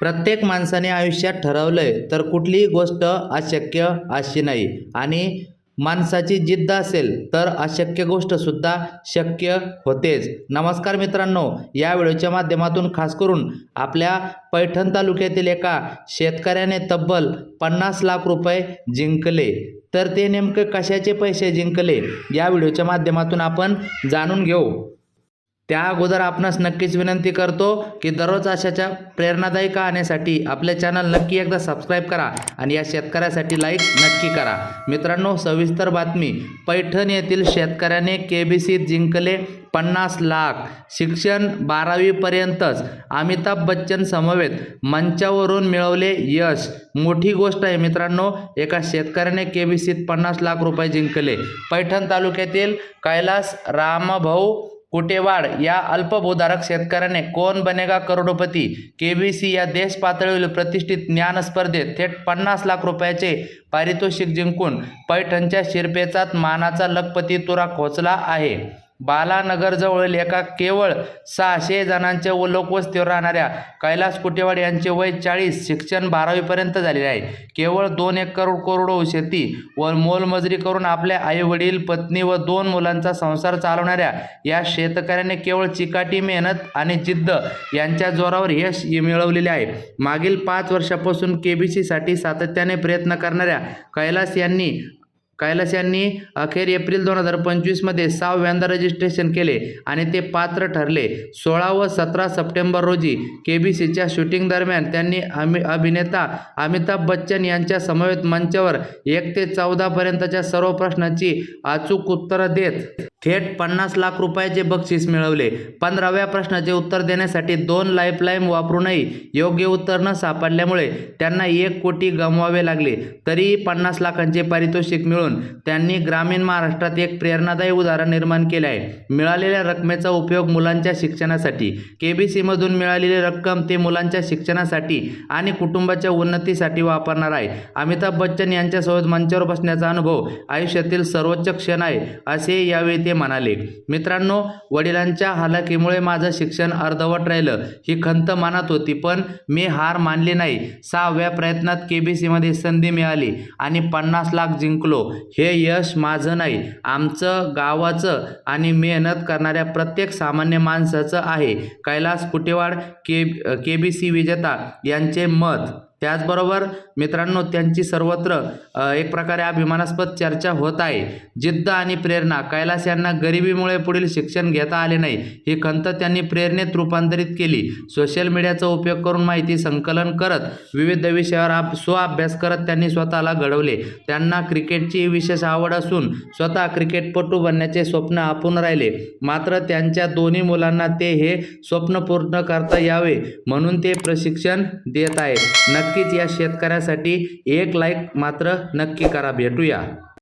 प्रत्येक माणसाने आयुष्यात ठरवलंय तर कुठलीही गोष्ट अशक्य अशी नाही. आणि माणसाची जिद्द असेल तर अशक्य गोष्टसुद्धा शक्य होतेच. नमस्कार मित्रांनो या व्हिडिओच्या माध्यमातून खास करून आपल्या पैठण तालुक्यातील एका शेतकऱ्याने तब्बल पन्नास लाख रुपये जिंकले. तर ते नेमके कशाचे पैसे जिंकले या व्हिडिओच्या माध्यमातून आपण जाणून घेऊ. त्या अगोदर आपणास नक्कीच विनंती करतो की दररोज अशाच्या प्रेरणादायी कहाण्यासाठी आपले चॅनल नक्की एकदा सबस्क्राईब करा आणि या शेतकऱ्यासाठी लाईक नक्की करा. मित्रांनो सविस्तर बातमी. पैठण येथील शेतकऱ्याने के बी सीत जिंकले पन्नास लाख. शिक्षण बारावीपर्यंतच अमिताभ बच्चन समवेत मंचावरून मिळवले यश. मोठी गोष्ट आहे मित्रांनो एका शेतकऱ्याने के बी सीत पन्नास लाख रुपये जिंकले. पैठण तालुक्यातील कैलास रामभाऊ कुटेवाड या अल्पभूधारक शेतकऱ्याने कोण बनेगा करोडोपती? के बी सी या देश पातळीवरील प्रतिष्ठित ज्ञान स्पर्धेत थेट पन्नास लाख रुपयाचे पारितोषिक जिंकून पैठणच्या शिरपेचात मानाचा लखपती तुरा खोचला आहे. बालानगरजवळील एका केवळ सहाशे जणांच्या व लोकवस्तीवर राहणाऱ्या कैलास कुटेवाड यांचे वय चाळीस शिक्षण बारावीपर्यंत झालेले आहे. केवळ दोन एक करोड करोडो शेती व मोलमजुरी करून आपल्या आईवडील पत्नी व दोन मुलांचा संसार चालवणाऱ्या या शेतकऱ्याने केवळ चिकाटी मेहनत आणि जिद्द यांच्या जोरावर यश मिळवलेले आहे. मागील पाच वर्षापासून के बी सीसाठी सातत्याने प्रयत्न करणाऱ्या कैलास यांनी कैलास यांनी अखेर एप्रिल दोन हजार पंचवीसमध्ये सहाव्यांदा रजिस्ट्रेशन केले आणि ते पात्र ठरले. सोळा व सतरा सप्टेंबर रोजी के बी सीच्या शूटिंग दरम्यान त्यांनी अमि अभिनेता अमिताभ बच्चन यांच्या समवेत मंचावर एक ते चौदापर्यंतच्या सर्व प्रश्नांची अचूक उत्तरं देत थेट पन्नास लाख रुपयाचे बक्षीस मिळवले. पंधराव्या प्रश्नाचे उत्तर देण्यासाठी दोन लाईफलाईन वापरूनही योग्य उत्तर न सापडल्यामुळे त्यांना एक कोटी गमवावे लागले. तरीही पन्नास लाखांचे पारितोषिक मिळून त्यांनी ग्रामीण महाराष्ट्रात एक प्रेरणादायी उदाहरण निर्माण केले आहे. मिळालेल्या रकमेचा उपयोग मुलांच्या शिक्षणासाठी के बी सीमधून मिळालेली रक्कम ते मुलांच्या शिक्षणासाठी आणि कुटुंबाच्या उन्नतीसाठी वापरणार आहे. अमिताभ बच्चन यांच्यासोबत मंचावर बसण्याचा अनुभव आयुष्यातील सर्वोच्च क्षण आहे असे यावेळी ते म्हणाले. मित्रांनो वडिलांच्या हालाकीमुळे माझं शिक्षण अर्धवट राहिलं. ही खंत मनात होती पण मी हार मानली नाही. सहाव्या प्रयत्नात के बी सीमध्ये संधी मिळाली आणि पन्नास लाख जिंकलो. हे यश माझं नाही आमचं गावाचं आणि मेहनत करणाऱ्या प्रत्येक सामान्य माणसाचं आहे. कैलास कुटेवाड के के बी सी विजेता यांचे मत त्याचबरोबर मित्रांनो त्यांची सर्वत्र एक प्रकारे अभिमानास्पद चर्चा होत आहे. जिद्द आणि प्रेरणा कैलास यांना गरिबीमुळे पुढील शिक्षण घेता आले नाही. ही खंत त्यांनी प्रेरणेत रूपांतरित केली. सोशल मीडियाचा उपयोग करून माहिती संकलन करत विविध विषयावर आप स्वअभ्यास करत त्यांनी स्वतःला घडवले. त्यांना क्रिकेटची विशेष आवड असून स्वतः क्रिकेटपटू बनण्याचे स्वप्न आपण राहिले. मात्र त्यांच्या दोन्ही मुलांना ते हे स्वप्न पूर्ण करता यावे म्हणून ते प्रशिक्षण देत आहेत. नक्कीच या शेतकऱ्यासाठी एक लाईक मात्र नक्की करा. भेटूया.